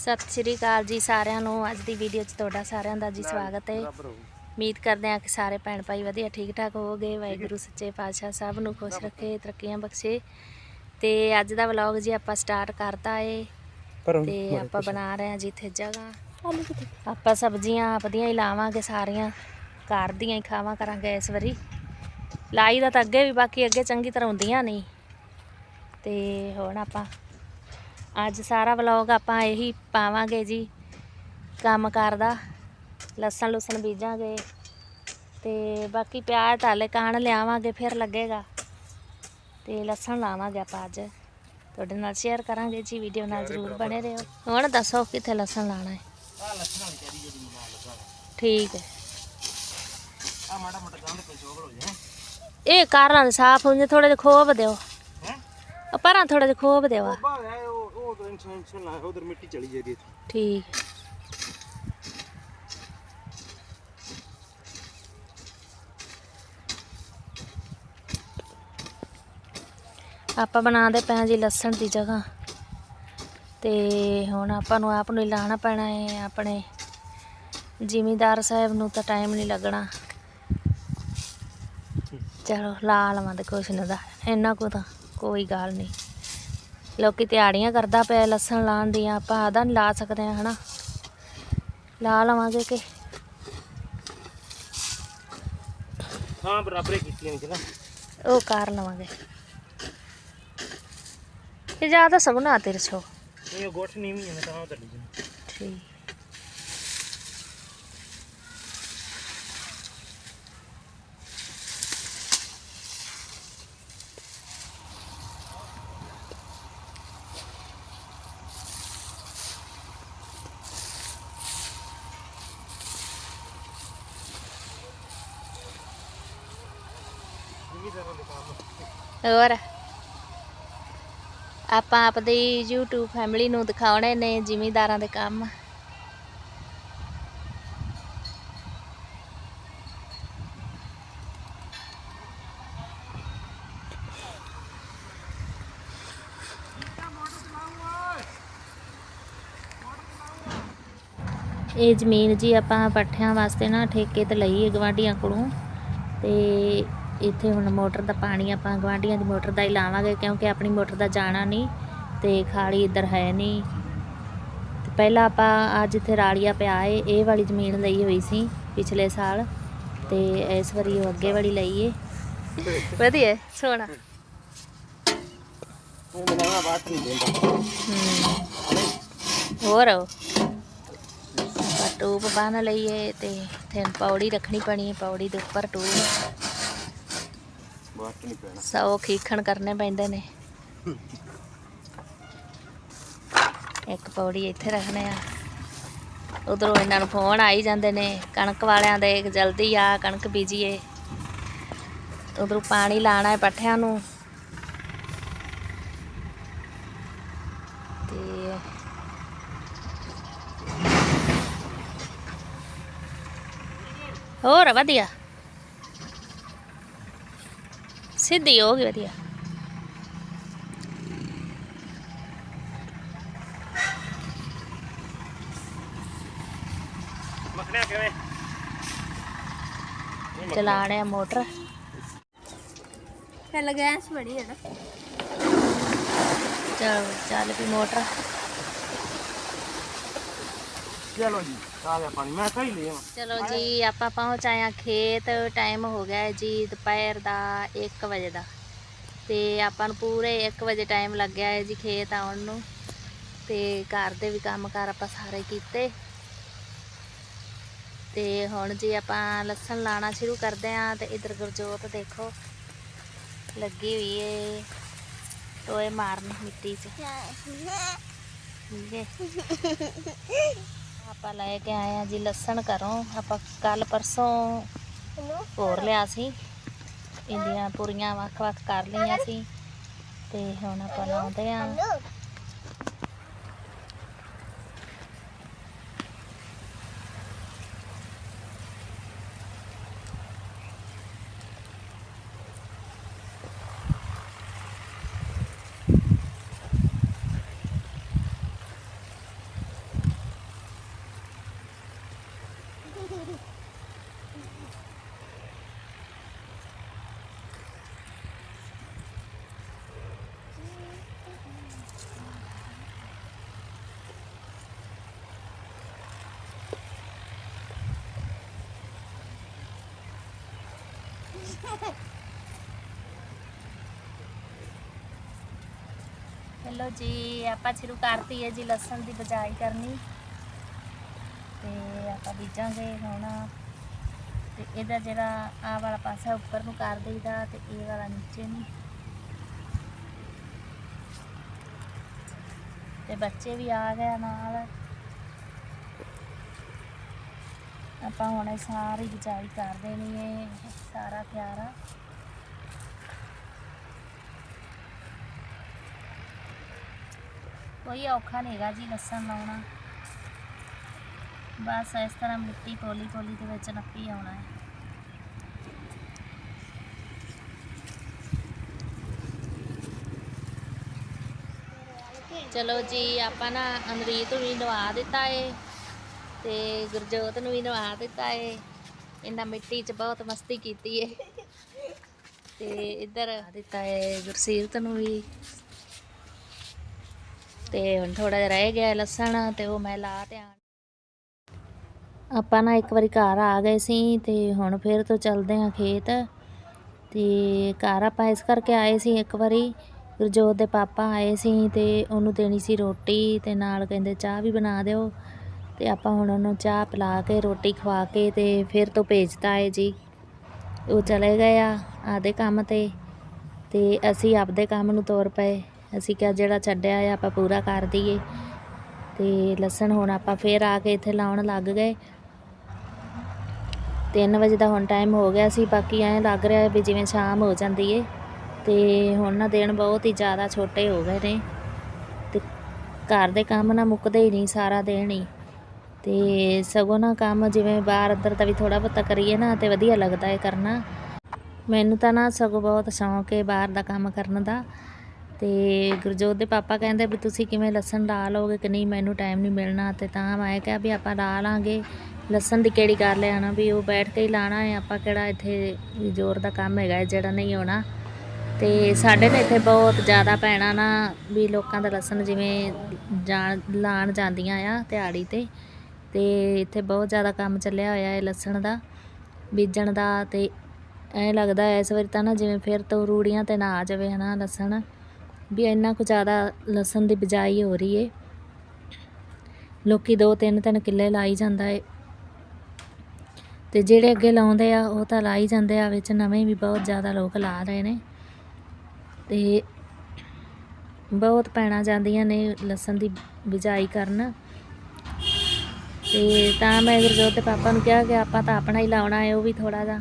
ਸਤਿ ਸ਼੍ਰੀ ਅਕਾਲ ਜੀ ਸਾਰਿਆਂ ਨੂੰ। ਅੱਜ ਦੀ ਵੀਡੀਓ 'ਚ ਤੁਹਾਡਾ ਸਾਰਿਆਂ ਦਾ ਜੀ ਸਵਾਗਤ ਹੈ। ਉਮੀਦ ਕਰਦੇ ਹਾਂ ਕਿ ਸਾਰੇ ਭੈਣ ਭਾਈ ਵਧੀਆ ਠੀਕ ਠਾਕ ਹੋਵੋਗੇ। ਵਾਹਿਗੁਰੂ ਸੱਚੇ ਪਾਤਸ਼ਾਹ ਸਭ ਨੂੰ ਖੁਸ਼ ਰੱਖੇ ਤਰੱਕੀਆਂ ਬਖਸ਼ੇ। ਤੇ ਅੱਜ ਦਾ ਵਲੌਗ ਜੀ ਆਪਾਂ ਸਟਾਰਟ ਕਰਤਾ ਏ। ਤੇ ਆਪਾਂ ਬਣਾ ਰਹੇ ਹਾਂ ਜੀ ਇੱਥੇ ਜਗ੍ਹਾ। ਆਪਾਂ ਸਬਜ਼ੀਆਂ ਆਪਦੀਆਂ ਹੀ ਲਾਵਾਂਗੇ ਸਾਰੀਆਂ। ਘਰ ਦੀਆਂ ਹੀ ਖਾਵਾਂ ਕਰਾਂਗੇ ਇਸ ਵਾਰੀ। ਲਾਈ ਦਾ ਤਾਂ ਅੱਗੇ ਵੀ ਬਾਕੀ ਅੱਗੇ ਚੰਗੀ ਤਰ੍ਹਾਂ ਹੁੰਦੀਆਂ ਨਹੀਂ। ਤੇ ਹੁਣ ਆਪਾਂ ਅੱਜ ਸਾਰਾ ਵਲੌਗ ਆਪਾਂ ਇਹੀ ਪਾਵਾਂਗੇ ਜੀ ਕੰਮ ਕਰਦਾ ਲਸਣ ਲੁਸਣ ਬੀਜਾਂਗੇ ਤੇ ਬਾਕੀ ਪਿਆਜ਼ ਤਾਲੇ ਕਾਣ ਲਿਆਵਾਂਗੇ ਫਿਰ ਲੱਗੇਗਾ। ਤੇ ਲਸਣ ਲਾਵਾਂਗੇ ਆਪਾਂ ਅੱਜ। ਤੁਹਾਡੇ ਨਾਲ ਸ਼ੇਅਰ ਕਰਾਂਗੇ ਜੀ ਵੀਡੀਓ ਨਾਲ ਜ਼ਰੂਰ ਬਣੇ ਰਹੋ। ਹੁਣ ਦੱਸੋ ਕਿੱਥੇ ਲਸਣ ਲਾਣਾ ਹੈ। ਆ ਵਾਲੀ ਜਿਹੜੀ ਠੀਕ ਹੈ। ਆ ਮਾੜਾ ਮੋਟਾ ਗੰਦ ਕੋਈ ਚੋਗਲ ਹੋ ਜਾਏ। ਇਹ ਕਾਰਾਂ ਸਾਫ਼ ਹੁੰਦੇ ਥੋੜੇ ਜਿਹਾ ਖੋਬ ਦਿਓ। ਹੈ? ਪਰਾਂ ਥੋੜੇ ਜਿਹਾ ਖੋਬ ਦਿਓ। ਆ। ਬਾਹਰ ਹੈ ਉਹ ਉਹ ਤਾਂ ਇਨਸਾਨ ਇਨਸਾਨ ਨਾ ਉਧਰ ਠੀਕ। ਆਪਾਂ ਬਣਾਉਂਦੇ ਪਏ ਹਾਂ ਜੀ ਲਸਣ ਦੀ ਜਗ੍ਹਾ। ਤੇ ਹੁਣ ਆਪਾਂ ਨੂੰ ਆਪ ਨੂੰ ਹੀ ਲਾਣਾ ਪੈਣਾ ਹੈ ਆਪਣੇ ਜ਼ਿਮੀਦਾਰ ਸਾਹਿਬ ਨੂੰ ਤਾਂ ਟਾਈਮ ਨਹੀਂ ਲੱਗਣਾ। ਚਲੋ ਲਾ ਲਵਾਂ ਤੇ ਕੁਛ ਨਹੀਂ ਦਾ ਇੰਨਾ ਕੁ ਤਾਂ ਕੋਈ ਗੱਲ ਨਹੀਂ। ਲੋਕੀ ਤਿਆੜੀਆਂ ਕਰਦਾ ਪਿਆ ਲਸਣ ਲਾਉਣ ਦੀਆਂ ਆਪਾਂ ਆਦਾ ਨਹੀਂ ਲਾ ਸਕਦੇ ਹਾਂ ਹਨਾ? ਲਾ ਲਵਾਂਗੇ ਕਿ? ਹਾਂ ਬਰਾਬਰ ਕੀਤੀਆਂ ਵਿੱਚ ਨਾ। ਉਹ ਕਰ ਲਵਾਂਗੇ। ਇਹ ਜ਼ਿਆਦਾ ਸਗਨਾ ਤੇਰੇ ਛੋ ਇਹ ਗੋਠ ਨਹੀਂ ਹੈ ਤਾਂ ਉਧਰ ਲਈ ਜਾਣਾ ਠੀਕ। ਹੋਰ? ਆਪਾਂ ਆਪਦੀ YouTube ਫੈਮਿਲੀ ਨੂੰ ਦਿਖਾਉਣੇ ਨੇ ਜ਼ਿਮੀਦਾਰਾਂ ਦੇ ਕੰਮ। ਇਹ ਜ਼ਮੀਨ ਜੀ ਆਪਾਂ ਪੱਠਿਆਂ ਵਾਸਤੇ ਨਾ ਠੇਕੇ ਤੇ ਲਈ ਹੈ ਗਵਾਂਢੀਆਂ ਕੋਲੋਂ। ਤੇ ਇੱਥੇ ਹੁਣ ਮੋਟਰ ਦਾ ਪਾਣੀ ਆਪਾਂ ਗਵਾਂਢੀਆਂ ਦੀ ਮੋਟਰ ਦਾ ਹੀ ਲਾਵਾਂਗੇ ਕਿਉਂਕਿ ਆਪਣੀ ਮੋਟਰ ਦਾ ਜਾਣਾ ਨਹੀਂ ਤੇ ਖਾਲੀ ਇੱਧਰ ਹੈ ਨਹੀਂ। ਤੇ ਪਹਿਲਾਂ ਆਪਾਂ ਅੱਜ ਇੱਥੇ ਰਾਲੀਆ ਪਿਆ ਏ, ਇਹ ਵਾਲੀ ਜ਼ਮੀਨ ਲਈ ਹੋਈ ਸੀ ਪਿਛਲੇ ਸਾਲ ਤੇ ਇਸ ਵਾਰੀ ਉਹ ਅੱਗੇ ਵਾਲੀ ਲਈ ਏ। ਵਧੀਆ, ਸੋਹਣਾ। ਉਹ ਬਣਾਉਣਾ ਬਾਤ ਨਹੀਂ ਦਿੰਦਾ ਹੋਰ ਟੂਬ ਬੰਨ ਲਈਏ ਤੇ ਇੱਥੇ ਪੌੜੀ ਰੱਖਣੀ ਪੈਣੀ ਹੈ ਪੌੜੀ ਦੇ ਉੱਪਰ ਟੂਬ। ਬਾਤ ਨਹੀਂ ਪੈਣਾ। ਸੌ ਖੀਖਣ ਕਰਨੇ ਪੈਂਦੇ ਨੇ। ਇੱਕ ਪੌੜੀ ਇੱਥੇ ਰੱਖਣੇ ਆ। ਉਧਰੋਂ ਇਹਨਾਂ ਨੂੰ ਫੋਨ ਆਈ ਜਾਂਦੇ ਨੇ, ਕਣਕ ਵਾਲਿਆਂ ਦੇ ਜਲਦੀ ਆ, ਕਣਕ ਬੀਜੀਏ। ਉਧਰੋਂ ਪਾਣੀ ਲਾਣਾ ਹੈ ਪੱਠਿਆਂ ਨੂੰ। ਤੇ ਹੋਰ ਵਧੀਆ। ਸਿੱਧੀ ਹੋ ਗਈ ਵਧੀਆ। ਮੱਖਣਿਆ ਕਿਵੇਂ? ਚਲਾਣੇ ਆ ਮੋਟਰ। ਪਹਿਲਾਂ ਗੈਸ ਬੜੀ ਹੈ ਨਾ। ਚਲੋ ਚੱਲ ਵੀ ਮੋਟਰ। ਚਲੋ ਜੀ ਆ ਗਿਆ ਪਾਣੀ ਮੈਂ ਕਹੀ ਲਿਆ ਚਲੋ ਜੀ ਆਪਾਂ ਪਹੁੰਚ ਆਏ ਆ ਖੇਤ ਟਾਈਮ ਹੋ ਗਿਆ ਹੈ ਜੀ ਦੁਪਹਿਰ ਦਾ 1 ਵਜੇ ਦਾ। ਤੇ ਆਪਾਂ ਨੂੰ ਪੂਰੇ 1 ਵਜੇ ਟਾਈਮ ਲੱਗਿਆ ਹੈ ਜੀ ਖੇਤ ਆਉਣ ਨੂੰ। ਤੇ ਘਰ ਦੇ ਵੀ ਕੰਮ ਕਾਰ ਆਪਾਂ ਸਾਰੇ ਕੀਤੇ। ਤੇ ਹੁਣ ਜੀ ਆਪਾਂ ਲਸਣ ਲਾਣਾ ਸ਼ੁਰੂ ਕਰਦੇ ਆਂ ਤੇ ਇਧਰ ਗੁਰਜੋਤ ਦੇਖੋ ਲੱਗੀ ਹੋਈ ਏ ਟੋਏ ਮਾਰਨ ਮਿੱਟੀ 'ਚ। ਠੀਕ ਹੈ। ਆਪਾਂ ਲੈ ਕੇ ਆਏ ਆ ਜੀ ਲਸਣ ਘਰੋਂ। ਆਪਾਂ ਕੱਲ ਪਰਸੋਂ ਹੋਰ ਲਿਆ ਸੀ। ਇਹਦੀਆਂ ਪੂਰੀਆਂ ਵੱਖ-ਵੱਖ ਕਰ ਲਈਆਂ ਸੀ। ਤੇ ਹੁਣ ਆਪਾਂ ਲਾਉਂਦੇ ਆ। ਚਲੋ ਜੀ, ਆਪਾਂ ਸ਼ੁਰੂ ਕਰਤੀ ਹੈ ਜੀ ਲਸਣ ਦੀ ਬਜਾਈ ਕਰਨੀ। ਤੇ ਆਪਾਂ ਬੀਜਾਂਗੇ ਹੁਣ। ਤੇ ਇਹਦਾ ਜਿਹੜਾ ਆ ਵਾਲਾ ਪਾਸਾ ਉੱਪਰ ਨੂੰ ਕਰ ਦੇਈਦਾ ਤੇ ਇਹ ਵਾਲਾ ਨੀਚੇ ਨੂੰ। ਤੇ ਬੱਚੇ ਵੀ ਆ ਗਏ ਨਾਲ। ਆਪਾਂ ਹੁਣ ਇਹ ਸਾਰੀ ਬਿਜਾਈ ਕਰ ਦੇਣੀ ਹੈ ਸਾਰਾ ਪਿਆਰਾ ਕੋਈ ਔਖਾ ਨਹੀਂ ਹੈਗਾ ਜੀ ਲਸਣ ਲਾਉਣਾ। ਬਸ ਇਸ ਤਰ੍ਹਾਂ ਮਿੱਟੀ ਪੋਲੀ ਪੋਲੀ ਦੇ ਵਿੱਚ ਨੱਪੀ ਆਉਣਾ ਹੈ ਚਲੋ ਜੀ, ਆਪਾਂ ਨਾ ਅਮਰੀਤ ਨੂੰ ਵੀ ਨਵਾ ਦਿੱਤਾ ਏ। ਤੇ ਗੁਰਜੋਤ ਨੂੰ ਵੀ ਨਵਾ ਦਿੱਤਾ ਏ। ਇਹਨਾਂ ਮਿੱਟੀ 'ਚ ਬਹੁਤ ਮਸਤੀ ਕੀਤੀ ਏ। ਤੇ ਇੱਧਰ ਦਿੱਤਾ ਏ ਗੁਰਸੀਰਤ ਨੂੰ ਵੀ। ਤੇ ਹੁਣ ਥੋੜਾ ਜਿਹਾ ਰਹਿ ਗਿਆ ਲਸਣ ਤੇ ਉਹ ਮੈਂ ਲਾ ਧਿਆਨ ਆਪਾਂ ਨਾ ਇੱਕ ਵਾਰੀ ਘਰ ਆ ਗਏ ਸੀ ਤੇ ਹੁਣ ਫਿਰ ਤੋਂ ਚੱਲਦੇ ਆ ਖੇਤ। ਤੇ ਘਰ ਆਪਾਂ ਇਸ ਕਰਕੇ ਆਏ ਸੀ ਇੱਕ ਵਾਰੀ। ਗੁਰਜੋਤ ਦੇ ਪਾਪਾ ਆਏ ਸੀ ਤੇ ਉਹਨੂੰ ਦੇਣੀ ਸੀ ਰੋਟੀ ਤੇ ਨਾਲ ਕਹਿੰਦੇ ਚਾਹ ਵੀ ਬਣਾ ਦਿਓ। ਤੇ ਆਪਾਂ ਹੁਣ ਉਹਨੂੰ ਚਾਹ ਪਿਲਾ ਕੇ, ਰੋਟੀ ਖਵਾ ਕੇ ਤੇ ਫਿਰ ਤੋਂ ਭੇਜਤਾ ਹੈ ਜੀ। ਉਹ ਚਲੇ ਗਏ ਆ ਆਦੇ ਕੰਮ ਤੇ ਤੇ ਅਸੀਂ ਆਪਦੇ ਕੰਮ ਨੂੰ ਤੋਰ ਪਏ। ਅਸੀਂ ਕਿਹਾ ਜਿਹੜਾ ਛੱਡਿਆ ਆ ਆਪਾਂ ਪੂਰਾ ਕਰ ਦਈਏ। ਤੇ ਲਸਣ ਹੁਣ ਆਪਾਂ ਫੇਰ ਆ ਕੇ ਇੱਥੇ ਲਾਉਣ ਲੱਗ ਗਏ। 3 ਵਜੇ ਦਾ ਹੁਣ ਟਾਈਮ ਹੋ ਗਿਆ ਸੀ, ਬਾਕੀ ਐਂ ਲੱਗ ਰਿਹਾ ਵੀ ਜਿਵੇਂ ਸ਼ਾਮ ਹੋ ਜਾਂਦੀ ਏ। ਤੇ ਹੁਣ ਨਾ ਦਿਨ ਬਹੁਤ ਹੀ ਜ਼ਿਆਦਾ ਛੋਟੇ ਹੋ ਗਏ ਨੇ। ਤੇ ਘਰ ਦੇ ਕੰਮ ਨਾ ਮੁੱਕਦੇ ਹੀ ਨਹੀਂ ਸਾਰਾ ਦਿਨ ਹੀ। ਤੇ ਸਗੋਂ ਨਾ ਕੰਮ ਜਿਵੇਂ ਬਾਹਰ ਅੰਦਰ ਦਾ ਵੀ ਥੋੜਾ ਬਹੁਤਾ ਕਰੀਏ ਨਾ ਤੇ ਵਧੀਆ ਲੱਗਦਾ ਹੈ ਕਰਨਾ। ਮੈਨੂੰ ਤਾਂ ਨਾ ਸਗੋਂ ਬਹੁਤ ਸ਼ੌਂਕ ਹੈ ਬਾਹਰ ਦਾ ਕੰਮ ਕਰਨ ਦਾ। ਤੇ ਗੁਰਜੋਤ ਦੇ ਪਾਪਾ ਕਹਿੰਦੇ ਵੀ ਤੁਸੀਂ ਕਿਵੇਂ ਲਸਣ ਲਾ ਲਓਗੇ ਕਿ ਨਹੀਂ ਮੈਨੂੰ ਟਾਈਮ ਨਹੀਂ ਮਿਲਣਾ ਤੇ ਤਾਂ ਮੈਂ ਕਿਹਾ ਵੀ ਆਪਾਂ ਲਾ ਲਾਂਗੇ। ਲਸਣ ਦੀ ਕਿਹੜੀ ਕਰ ਹੈ ਵੀ ਉਹ ਬੈਠ ਕੇ ਹੀ ਲਾਣਾ ਹੈ। ਆਪਾਂ ਕਿਹੜਾ ਇੱਥੇ ਵੀ ਜ਼ੋਰ ਦਾ ਕੰਮ ਹੈਗਾ ਹੈ ਜਿਹੜਾ ਨਹੀਂ ਹੋਣਾ ਤੇ ਸਾਡੇ ਨੇ ਇੱਥੇ ਬਹੁਤ ਜ਼ਿਆਦਾ ਪੈਣਾ ਨਾ ਵੀ ਲੋਕਾਂ ਦਾ ਲਸਣ ਜਿਵੇਂ ਜਾਣ, ਲਾਣ ਜਾਂਦੀਆਂ ਆ ਦਿਹਾੜੀ ਤੇ। ਤੇ ਇੱਥੇ ਬਹੁਤ ਜ਼ਿਆਦਾ ਕੰਮ ਚੱਲਿਆ ਹੋਇਆ ਹੈ ਲਸਣ ਦਾ, ਬੀਜਣ ਦਾ ਤੇ ਐਂ ਲੱਗਦਾ ਹੈ ਇਸ ਵਾਰੀ ਤਾਂ ਨਾ ਜਿਵੇਂ ਫਿਰ ਤੋਂ ਰੂੜੀਆਂ ਤੇ ਨਾ ਆ ਜਾਵੇ ਹਨਾ ਲਸਣ, ਵੀ ਇੰਨਾ ਕੁ ਜ਼ਿਆਦਾ ਲਸਣ ਦੀ ਬਿਜਾਈ ਹੋ ਰਹੀ ਏ। ਲੋਕੀ ਦੋ ਤਿੰਨ ਤਿੰਨ ਕਿੱਲੇ ਲਾਈ ਜਾਂਦਾ ਏ। ਤੇ ਜਿਹੜੇ ਅੱਗੇ ਲਾਉਂਦੇ ਆ, ਉਹ ਤਾਂ ਲਾਈ ਜਾਂਦੇ ਆ, ਵਿੱਚ ਨਵੇਂ ਵੀ ਬਹੁਤ ਜ਼ਿਆਦਾ ਲੋਕ ਲਾ ਰਹੇ ਨੇ। ਤੇ ਬਹੁਤ ਪੈਣਾ ਜਾਂਦੀਆਂ ਨੇ ਲਸਣ ਦੀ ਬਿਜਾਈ ਕਰਨ। ਤੇ ਤਾਂ ਮੈਂ ਗੁਰਜੋਤ ਦੇ ਪਾਪਾ ਨੂੰ ਕਿਹਾ ਕਿ ਆਪਾਂ ਤਾਂ ਆਪਣਾ ਹੀ ਲਾਉਣਾ ਹੈ, ਉਹ ਵੀ ਥੋੜਾ ਜਿਹਾ।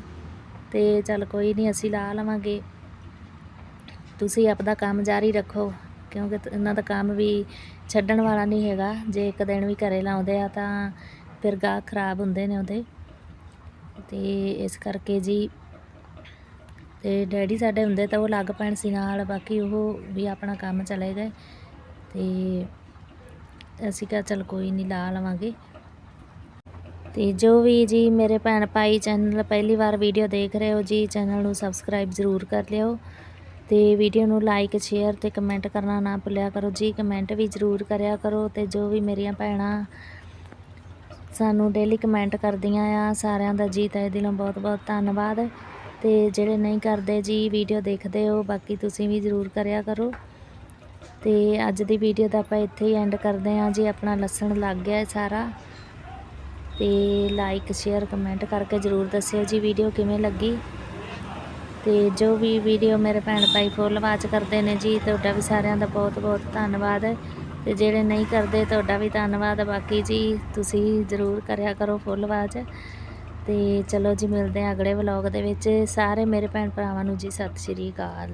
ਤੇ ਚੱਲ ਕੋਈ ਨਹੀਂ, ਅਸੀਂ ਲਾ ਲਵਾਂਗੇ। ਤੁਸੀਂ ਆਪਦਾ ਕੰਮ ਜਾਰੀ ਰੱਖੋ, ਕਿਉਂਕਿ ਇਹਨਾਂ ਦਾ ਕੰਮ ਵੀ ਛੱਡਣ ਵਾਲਾ ਨਹੀਂ ਹੈਗਾ। ਜੇ ਇੱਕ ਦਿਨ ਵੀ ਘਰੇ ਲਾਉਂਦੇ ਆ ਤਾਂ ਫਿਰ ਗਾਹਕ ਖਰਾਬ ਹੁੰਦੇ ਨੇ ਉਹਦੇ। ਤੇ ਇਸ ਕਰਕੇ ਜੀ, ਤੇ ਡੈਡੀ ਸਾਡੇ ਹੁੰਦੇ ਤਾਂ ਉਹ ਲੱਗ ਪੈਣ ਸੀ ਨਾਲ, ਬਾਕੀ ਉਹ ਵੀ ਆਪਣਾ ਕੰਮ ਚਲੇ ਗਏ। ਤੇ ਅਸੀਂ ਕਿਹਾ ਚਲ ਕੋਈ ਨਹੀਂ, ਲਾ ਲਵਾਂਗੇ। ਤੇ ਜੋ ਵੀ ਜੀ ਮੇਰੇ ਭੈਣ ਭਾਈ ਚੈਨਲ ਪਹਿਲੀ ਵਾਰ ਵੀਡੀਓ ਦੇਖ ਰਹੇ ਹੋ ਜੀ, ਚੈਨਲ ਨੂੰ ਸਬਸਕ੍ਰਾਈਬ ਜ਼ਰੂਰ ਕਰ ਲਿਓ ਤੇ ਵੀਡੀਓ ਨੂੰ ਲਾਈਕ ਸ਼ੇਅਰ ਤੇ ਕਮੈਂਟ ਕਰਨਾ ਨਾ ਭੁੱਲਿਆ ਕਰੋ ਜੀ ਕਮੈਂਟ ਵੀ ਜ਼ਰੂਰ ਕਰਿਆ ਕਰੋ ਤੇ ਜੋ ਵੀ ਮੇਰੀਆਂ ਭੈਣਾਂ ਸਾਨੂੰ ਡੇਲੀ ਕਮੈਂਟ ਕਰਦੀਆਂ ਆ, ਸਾਰਿਆਂ ਦਾ ਜੀ ਤਹਿ ਦਿਲੋਂ ਬਹੁਤ ਬਹੁਤ ਧੰਨਵਾਦ ਤੇ ਜਿਹੜੇ ਨਹੀਂ ਕਰਦੇ ਜੀ ਵੀਡੀਓ ਦੇਖਦੇ ਹੋ, ਬਾਕੀ ਤੁਸੀਂ ਵੀ ਜ਼ਰੂਰ ਕਰਿਆ ਕਰੋ ਤੇ ਅੱਜ ਦੀ ਵੀਡੀਓ ਦਾ ਆਪਾਂ ਇੱਥੇ ਹੀ ਐਂਡ ਕਰਦੇ ਹਾਂ ਜੀ, ਆਪਣਾ ਲਸਣ ਲੱਗ ਗਿਆ ਸਾਰਾ। ਤੇ ਲਾਈਕ ਸ਼ੇਅਰ ਕਮੈਂਟ ਕਰਕੇ ਜ਼ਰੂਰ ਦੱਸਿਓ ਜੀ ਵੀਡੀਓ ਕਿਵੇਂ ਲੱਗੀ। ਤੇ ਜੋ ਵੀ ਵੀਡੀਓ ਮੇਰੇ ਭੈਣ ਭਾਈ ਫੁੱਲ ਵਾਚ ਕਰਦੇ ਨੇ ਜੀ, ਤੁਹਾਡਾ ਵੀ ਸਾਰਿਆਂ ਦਾ ਬਹੁਤ ਬਹੁਤ ਧੰਨਵਾਦ। ਤੇ ਜਿਹੜੇ ਨਹੀਂ ਕਰਦੇ, ਤੁਹਾਡਾ ਵੀ ਧੰਨਵਾਦ। ਬਾਕੀ ਜੀ, ਤੁਸੀਂ ਜ਼ਰੂਰ ਕਰਿਆ ਕਰੋ ਫੁੱਲ ਵਾਚ ਤੇ ਚਲੋ ਜੀ, ਮਿਲਦੇ ਹਾਂ ਅਗਲੇ ਵਲੌਗ ਦੇ ਵਿੱਚ। ਸਾਰੇ ਮੇਰੇ ਭੈਣ ਭਰਾਵਾਂ ਨੂੰ ਜੀ, ਸਤਿ ਸ਼੍ਰੀ ਅਕਾਲ।